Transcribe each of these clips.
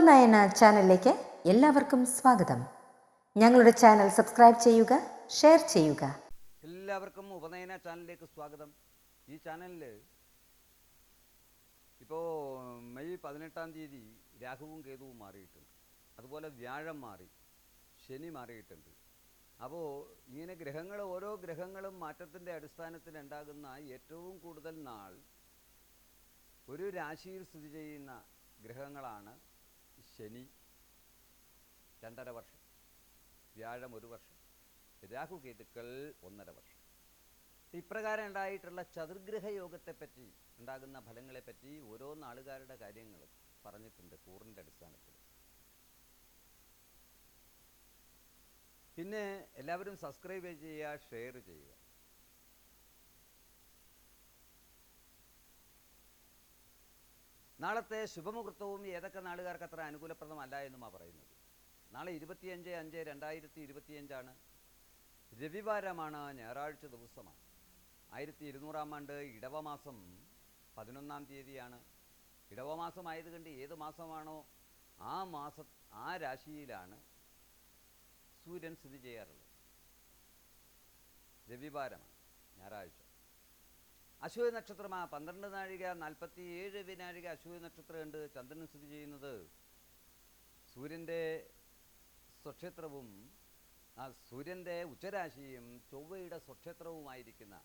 ഉപനയന ചാനലിലേക്ക് എല്ലാവർക്കും സ്വാഗതം. ഞങ്ങളുടെ ചാനൽ സബ്സ്ക്രൈബ് ചെയ്യുക ഷെയർ ചെയ്യുക. എല്ലാവർക്കും ഉപനയന ചാനലിലേക്ക് സ്വാഗതം. ഈ ചാനലിൽ ഇപ്പോൾ മെയ് പതിനെട്ടാം തീയതി രാഹുവും കേതുവും മാറിയിട്ടുണ്ട്. അതുപോലെ വ്യാഴം മാറി ശനി മാറിയിട്ടുണ്ട്. അപ്പോൾ ഇങ്ങനെ ഗ്രഹങ്ങൾ ഓരോ ഗ്രഹങ്ങളും മാറ്റത്തിന്റെ അടിസ്ഥാനത്തിൽ ഉണ്ടാകുന്ന ഏറ്റവും കൂടുതൽ നാൾ ഒരു രാശിയിൽ സ്ഥിതി ചെയ്യുന്ന ഗ്രഹങ്ങളാണ് ശനി രണ്ടര വർഷം വ്യാഴം ഒരു വർഷം രാഹു കേതുക്കൾ ഒന്നര വർഷം. ഇപ്രകാരം ഉണ്ടായിട്ടുള്ള ചതുർഗ്രഹ യോഗത്തെപ്പറ്റി ഉണ്ടാകുന്ന ഫലങ്ങളെപ്പറ്റി ഓരോ നാളുകാരുടെ കാര്യങ്ങൾ പറഞ്ഞിട്ടുണ്ട് കൂറിന്റെ അടിസ്ഥാനത്തിൽ. പിന്നെ എല്ലാവരും സബ്സ്ക്രൈബ് ചെയ്യുക ഷെയർ ചെയ്യുക. നാളത്തെ ശുഭമുഹൂർത്തവും ഏതൊക്കെ നാളുകാർക്ക് അത്ര അനുകൂലപ്രദമല്ല എന്നുമാണ് പറയുന്നത്. നാളെ ഇരുപത്തിയഞ്ച് അഞ്ച് രണ്ടായിരത്തി ഇരുപത്തിയഞ്ചാണ്. രവിവാരമാണ് ഞായറാഴ്ച ദിവസമാണ്. ആയിരത്തി ഇരുന്നൂറാം ആണ്ട് ഇടവമാസം പതിനൊന്നാം തീയതിയാണ്. ഇടവമാസം ആയതുകൊണ്ട് ഏത് മാസമാണോ ആ മാസ ആ രാശിയിലാണ് സൂര്യൻ സ്ഥിതി ചെയ്യാറുള്ളത്. രവിവാരമാണ് ഞായറാഴ്ച. അശ്വതി നക്ഷത്രമാ പന്ത്രണ്ട് നാഴിക നാൽപ്പത്തി ഏഴ് വിനാഴിക അശ്വതി നക്ഷത്രമുണ്ട് ചന്ദ്രൻ സ്ഥിതി ചെയ്യുന്നത് സൂര്യന്റെ സ്വക്ഷേത്രവും ആ സൂര്യന്റെ ഉച്ചരാശിയും ചൊവ്വയുടെ സ്വക്ഷേത്രവുമായിരിക്കുന്ന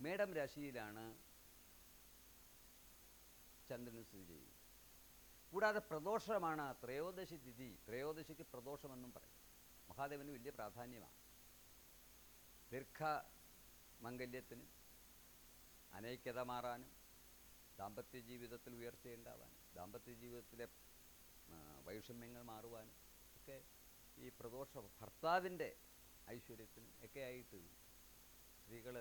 മേടം രാശിയിലാണ് ചന്ദ്രൻ സ്ഥിതി ചെയ്യുന്നത്. കൂടാതെ പ്രദോഷമാണ് ത്രയോദശി തിഥി. ത്രയോദശിക്ക് പ്രദോഷമെന്നും പറയും. മഹാദേവന് വലിയ പ്രാധാന്യമാണ്. ദീർഘ മംഗല്യത്തിനും അനൈക്യത മാറാനും ദാമ്പത്യ ജീവിതത്തിൽ ഉയർച്ചയുണ്ടാവാനും ദാമ്പത്യ ജീവിതത്തിലെ വൈഷമ്യങ്ങൾ മാറുവാനും ഒക്കെ ഈ പ്രദോഷ ഭർത്താവിന്റെ ഐശ്വര്യത്തിനും ഒക്കെ ആയിട്ട് സ്ത്രീകൾ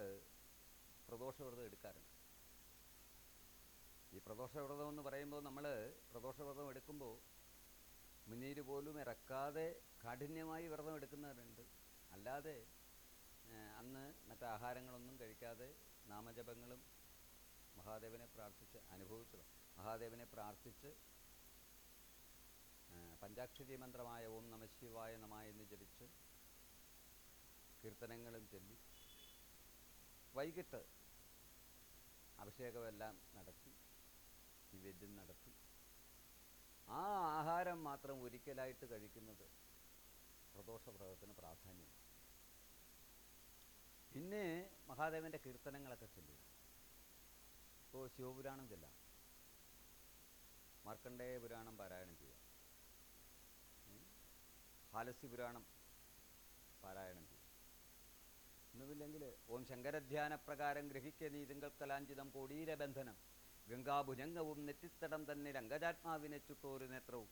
പ്രദോഷവ്രതം എടുക്കാറുണ്ട്. ഈ പ്രദോഷവ്രതം എന്ന് പറയുമ്പോൾ നമ്മൾ പ്രദോഷവ്രതം എടുക്കുമ്പോൾ മുന്നീര് പോലും ഇറക്കാതെ കാഠിന്യമായി വ്രതം എടുക്കുന്നവരുണ്ട്. അല്ലാതെ അന്ന് മറ്റാഹാരങ്ങളൊന്നും കഴിക്കാതെ നാമജപങ്ങളും മഹാദേവനെ പ്രാർത്ഥിച്ച് അനുഭവിച്ചത്. മഹാദേവനെ പ്രാർത്ഥിച്ച് പഞ്ചാക്ഷരി മന്ത്രമായ ഓം നമ ശിവായ നമ എന്ന് ജപിച്ച് കീർത്തനങ്ങളും ചൊല്ലി വൈകിട്ട് അഭിഷേകമെല്ലാം നടത്തി നിവേദ്യം നടത്തി. ആ ആഹാരം മാത്രം ഒരിക്കലായിട്ട് കഴിക്കുന്നത് പ്രദോഷ പ്രദോഷവ്രതത്തിന് പ്രാധാന്യമാണ്. പിന്നെ മഹാദേവന്റെ കീർത്തനങ്ങളൊക്കെ ചൊല്ലും. ഇപ്പോൾ ശിവപുരാണം ചെല്ലാം. മാർക്കണ്ഡേയ പുരാണം പാരായണം ചെയ്യാം. ഹാലസ്യ പുരാണം പാരായണം ചെയ്യാം. ഒന്നുമില്ലെങ്കിൽ ഓം ശങ്കരധ്യാന പ്രകാരം ഗ്രഹിക്ക നീതിങ്കൽ കലാഞ്ചിതം കോടീരബന്ധനം ഗംഗാഭുജംഗവും നെറ്റിത്തടം തന്നെ രംഗജാത്മാവിനെ ചുട്ടോരു നേത്രവും.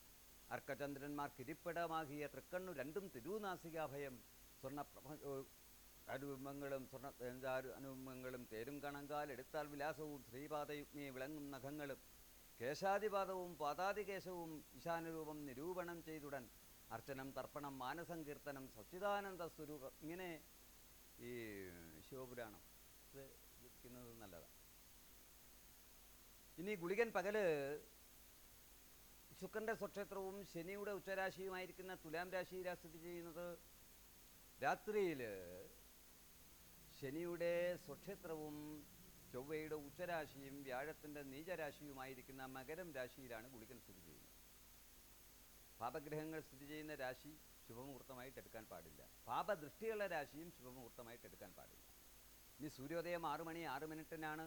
അർക്കചന്ദ്രന്മാർക്കിരിപ്പിടമാകിയ തൃക്കണ്ണു രണ്ടും തിരുനാസികാഭയം. സ്വർണ അനുബിംബങ്ങളും സ്വർണ അനുബിംബങ്ങളും തേരും കണങ്കാൽ എടുത്താൽ വിലാസവും ശ്രീപാദയുഗ്മി വിളങ്ങും നഖങ്ങളും. കേശാതിപാദവും പാതാതികേശവും ഈശാനുരൂപം നിരൂപണം ചെയ്തുടൻ അർച്ചനം തർപ്പണം മാനസങ്കീർത്തനം സച്ചിദാനന്ദ സ്വരൂപം. ഇങ്ങനെ ഈ ശിവപുരാണം ഇത് ജപിക്കുന്നത് നല്ലതാണ് ഇനി ഗുളികൻ പകൽ ശുക്രന്റെ സ്വക്ഷേത്രവും ശനിയുടെ ഉച്ചരാശിയുമായിരിക്കുന്ന തുലാം രാശിയിലാണ് സ്ഥിതി ചെയ്യുന്നത്. രാത്രിയിൽ ശനിയുടെ സ്വക്ഷേത്രവും ചൊവ്വയുടെ ഉച്ചരാശിയും വ്യാഴത്തിന്റെ നീചരാശിയുമായിരിക്കുന്ന മകരം രാശിയിലാണ് ഗുളികൻ സ്ഥിതി ചെയ്യുന്നത്. പാപഗ്രഹങ്ങൾ സ്ഥിതി ചെയ്യുന്ന രാശി ശുഭമുഹൂർത്തമായിട്ട് എടുക്കാൻ പാടില്ല. പാപദൃഷ്ടിയുള്ള രാശിയും ശുഭമുഹൂർത്തമായിട്ട് എടുക്കാൻ പാടില്ല. ഇനി സൂര്യോദയം ആറ് മണി ആറ് മിനിറ്റിനാണ്.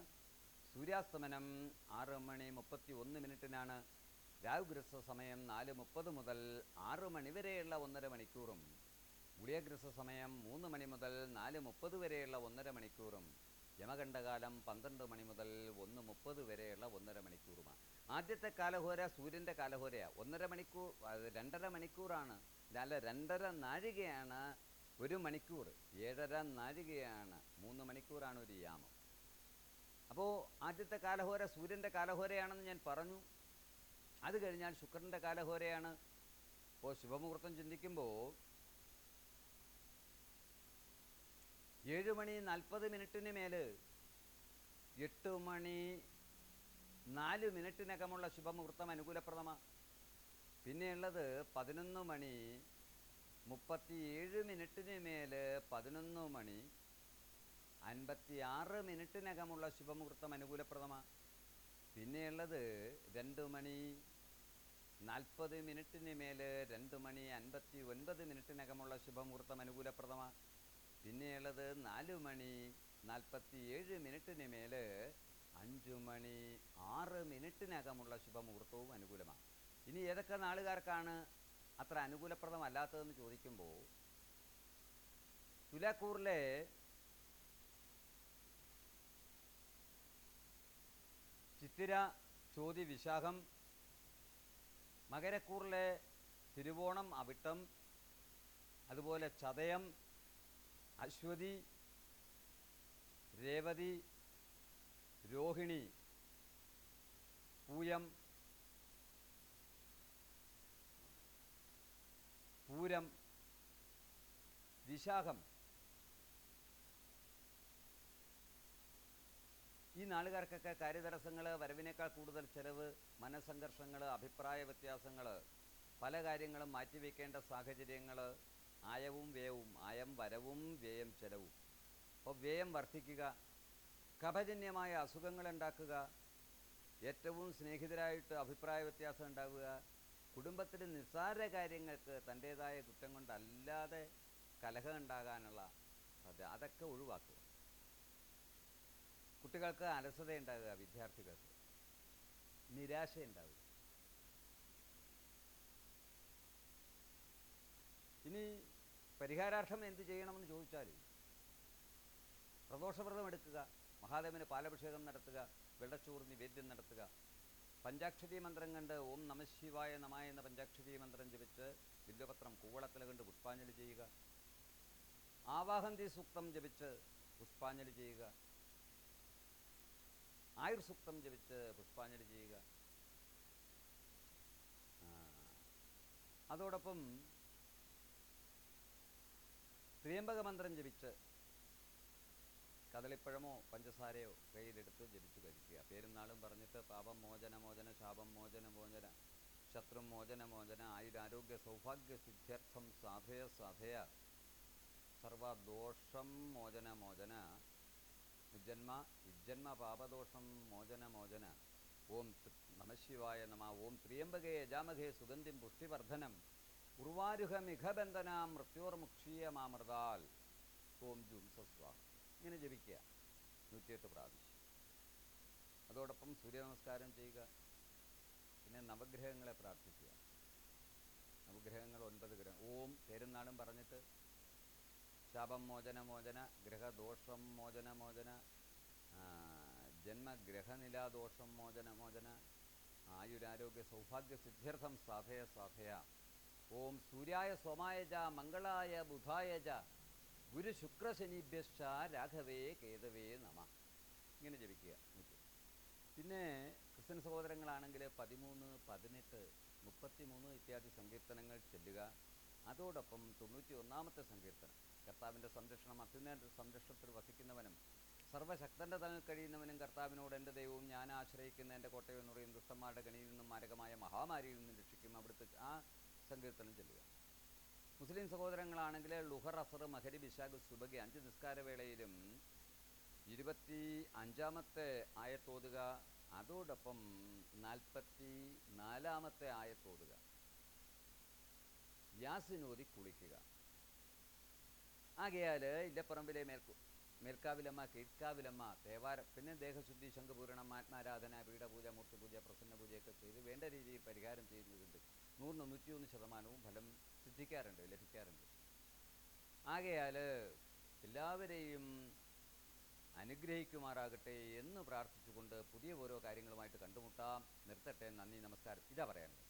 സൂര്യാസ്തമനം ആറ് മണി മുപ്പത്തി ഒന്ന് മിനിറ്റിനാണ്. രാഹുഗ്രസ്ത സമയം നാല് മുപ്പത് മുതൽ ആറ് മണി വരെയുള്ള ഒന്നര മണിക്കൂറും ഗുളിയഗ്രസ്ത സമയം മൂന്ന് മണി മുതൽ നാല് മുപ്പത് വരെയുള്ള ഒന്നര മണിക്കൂറും. യമകണ്ഠകാലം പന്ത്രണ്ട് മണി മുതൽ ഒന്ന് മുപ്പത് വരെയുള്ള ഒന്നര മണിക്കൂറുമാണ്. ആദ്യത്തെ കാലഹോര സൂര്യന്റെ കാലഹോരയാണ് ഒന്നര മണിക്കൂർ രണ്ടര മണിക്കൂറാണ്. അല്ല രണ്ടര നാഴികയാണ് ഒരു മണിക്കൂർ. ഏഴര നാഴികയാണ്. മൂന്ന് മണിക്കൂറാണ് ഒരു യാമം. അപ്പോൾ ആദ്യത്തെ കാലഹോര സൂര്യന്റെ കാലഹോരയാണെന്ന് ഞാൻ പറഞ്ഞു. അത് കഴിഞ്ഞാൽ ശുക്രന്റെ കാലഹോരയാണ്. അപ്പോൾ ശുഭമുഹൂർത്തം ചിന്തിക്കുമ്പോൾ ഏഴ് മണി നാൽപ്പത് മിനിറ്റിന് മേൽ എട്ട് മണി നാല് മിനിറ്റിനകമുള്ള ശുഭമുഹൂർത്തം അനുകൂലപ്രദമാണ് പിന്നെയുള്ളത് പതിനൊന്ന് മണി മുപ്പത്തിയേഴ് മിനിറ്റിന് മേൽ പതിനൊന്ന് മണി അൻപത്തി ആറ് മിനിറ്റിനകമുള്ള ശുഭമുഹൂർത്തം അനുകൂലപ്രദമാണ് പിന്നെയുള്ളത് രണ്ട് മണി നാൽപ്പത് മിനിറ്റിന് മേൽ രണ്ട് മണി അൻപത്തി ഒൻപത് മിനിറ്റിനകമുള്ള ശുഭമുഹൂർത്തം അനുകൂലപ്രദമാണ് പിന്നെയുള്ളത് നാല് മണി നാൽപ്പത്തി ഏഴ് മിനിറ്റിന് മേൽ അഞ്ചു മണി ആറ് മിനിറ്റിനകമുള്ള ശുഭമുഹൂർത്തവും അനുകൂലമാണ്. ഇനി ഏതൊക്കെ നാളുകാർക്കാണ് അത്ര അനുകൂലപ്രദമല്ലാത്തതെന്ന് ചോദിക്കുമ്പോൾ തുലാക്കൂറിലെ ചിത്തിര ചോതി വിശാഖം മകരക്കൂറിലെ തിരുവോണം അവിട്ടം അതുപോലെ ചതയം അശ്വതി രേവതി രോഹിണി പൂയം പൂരം വിശാഖം. ഈ നാളുകാർക്കൊക്കെ കാര്യതടസ്സങ്ങൾ വരവിനേക്കാൾ കൂടുതൽ ചെലവ് മനസ്സംഘർഷങ്ങൾ അഭിപ്രായ വ്യത്യാസങ്ങൾ പല കാര്യങ്ങളും മാറ്റിവെക്കേണ്ട സാഹചര്യങ്ങൾ ആയവും വ്യയവും ആയം വരവും വ്യയം ചെലവും. അപ്പോൾ വ്യയം വർദ്ധിക്കുക കപജന്യമായ അസുഖങ്ങൾ ഉണ്ടാക്കുക ഏറ്റവും സ്നേഹിതരായിട്ട് അഭിപ്രായ വ്യത്യാസം ഉണ്ടാവുക കുടുംബത്തിൽ നിസ്സാര കാര്യങ്ങൾക്ക് തന്റേതായ കുറ്റം കൊണ്ടല്ലാതെ കലഹം ഉണ്ടാകാനുള്ള അത് അതൊക്കെ ഒഴിവാക്കുക. കുട്ടികൾക്ക് അലസത ഉണ്ടാകുക വിദ്യാർത്ഥികൾക്ക് നിരാശയുണ്ടാവുക ഇനി പരിഹാരാർത്ഥം എന്ത് ചെയ്യണമെന്ന് ചോദിച്ചാൽ പ്രദോഷവ്രതം എടുക്കുക മഹാദേവന് പാലഭിഷേകം നടത്തുക വെള്ളച്ചോറ് നിവേദ്യം നടത്തുക. പഞ്ചാക്ഷരി മന്ത്രം കണ്ട് ഓം നമശിവായ നമ എന്ന പഞ്ചാക്ഷരി മന്ത്രം ജപിച്ച് ബില്ലുപത്രം കൂവളത്തില കണ്ട് പുഷ്പാഞ്ജലി ചെയ്യുക. ആവാഹന്തി സൂക്തം ജപിച്ച് പുഷ്പാഞ്ജലി ചെയ്യുക. ആയുർ സൂക്തം ജപിച്ച് പുഷ്പാഞ്ജലി ചെയ്യുക. അതോടൊപ്പം ത്രിയംബക മന്ത്രം ജപിച്ച് കദളിപ്പഴമോ പഞ്ചസാരയോ കയ്യിലെടുത്ത് ജപിച്ച് കഴിക്കുക. പേരും നാളും പറഞ്ഞിട്ട് പാപം മോചന മോചന ശാപം മോചന മോചന ശത്രു മോചന മോചന ആയുരാരോഗ്യ സൗഭാഗ്യ സിദ്ധ്യർത്ഥം സാധയ സാധയ സർവദോഷം മോചന മോചന ഉജ്ജന്മ ഉജ്ജന്മ പാപദോഷം മോചന മോചന ഓം നമശിവായ നമ ഓം ത്രിയംബകേ യജാമഹേ സുഗന്ധിം പുഷ്ടിവർദ്ധനം ഉർവാരുഹമിഘബന്ധന മൃത്യോർമുക്ഷീയ മാമൃതാൽ ഓം ജും സസ്വ ഇങ്ങനെ ജപിക്കുക നൂറ്റിയെട്ട് പ്രാവശ്യം. അതോടൊപ്പം സൂര്യനമസ്കാരം ചെയ്യുക പിന്നെ നവഗ്രഹങ്ങളെ പ്രാർത്ഥിക്കുക. നവഗ്രഹങ്ങൾ ഒൻപത് ഗ്രഹം ഓം പേരുന്നാളും പറഞ്ഞിട്ട് ശാപം മോചന മോചന ഗ്രഹദോഷം മോചന മോചന ജന്മഗ്രഹനിലാദോഷം മോചന മോചന ആയുരാരോഗ്യ സൗഭാഗ്യ സിദ്ധ്യർത്ഥം സാധയ സാധയ ഓം സൂര്യായ സോമായ ച മംഗളായ ബുധായ ച ഗുരു ശുക്രശനിഭ്യശ്ച രാഘവേ കേതവേ നമ. ഇങ്ങനെ ജപിക്കുക. പിന്നെ ക്രിസ്ത്യൻ സഹോദരങ്ങളാണെങ്കിൽ പതിമൂന്ന് പതിനെട്ട് മുപ്പത്തിമൂന്ന് ഇത്യാദി സങ്കീർത്തനങ്ങൾ ചെല്ലുക. അതോടൊപ്പം തൊണ്ണൂറ്റി ഒന്നാമത്തെ സങ്കീർത്തനം. കർത്താവിന്റെ സംരക്ഷണം അത്യുന്നത സംരക്ഷണത്തിൽ വസിക്കുന്നവനും സർവശക്തന്റെ തലയിൽ കഴിയുന്നവനും കർത്താവിനോട് എന്റെ ദൈവവും ഞാൻ ആശ്രയിക്കുന്ന എന്റെ കോട്ടയം എന്ന് പറയും ദുഷ്ടന്മാരുടെ കണിയിൽ നിന്നും മാരകമായ മഹാമാരിയിൽ നിന്നും രക്ഷിക്കും. അവിടുത്തെ ആ സങ്കീർത്തനം ചെല്ലുക. മുസ്ലിം സഹോദരങ്ങളാണെങ്കിൽ ലുഹർ അസർ മഹരി ബിശാഖ് സുബകി അഞ്ച് നിസ്കാരവേളയിലും ഇരുപത്തി അഞ്ചാമത്തെ ആയത്തോതുക അതോടൊപ്പം നാൽപ്പത്തി നാലാമത്തെ ആയത്തോതുക യാസിനോതി കുളിക്കുക. ആകയാൽ ഇല്ലപ്പറമ്പിലെ മേൽക്കു മേൽക്കാവിലമ്മ കീഴ്ക്കാവിലമ്മ തേവാരം പിന്നെ ദേഹശുദ്ധി ശംഖപൂരണം ആത്മാരാധന പീഠപൂജ മൂർത്തിപൂജ പ്രസന്ന പൂജയൊക്കെ ചെയ്ത് വേണ്ട രീതിയിൽ പരിഹാരം ചെയ്യുന്നതുണ്ട്. നൂറിന് നൂറ്റിയൊന്ന് ശതമാനവും ഫലം സിദ്ധിക്കാറുണ്ട് ലഭിക്കാറുണ്ട്. ആകയാൽ എല്ലാവരെയും അനുഗ്രഹിക്കുമാറാകട്ടെ എന്ന് പ്രാർത്ഥിച്ചുകൊണ്ട് പുതിയ ഓരോ കാര്യങ്ങളുമായിട്ട് കണ്ടുമുട്ടാം. നിർത്തട്ടെ നന്ദി നമസ്കാരം. ഇതാ പറയാനുള്ളത്.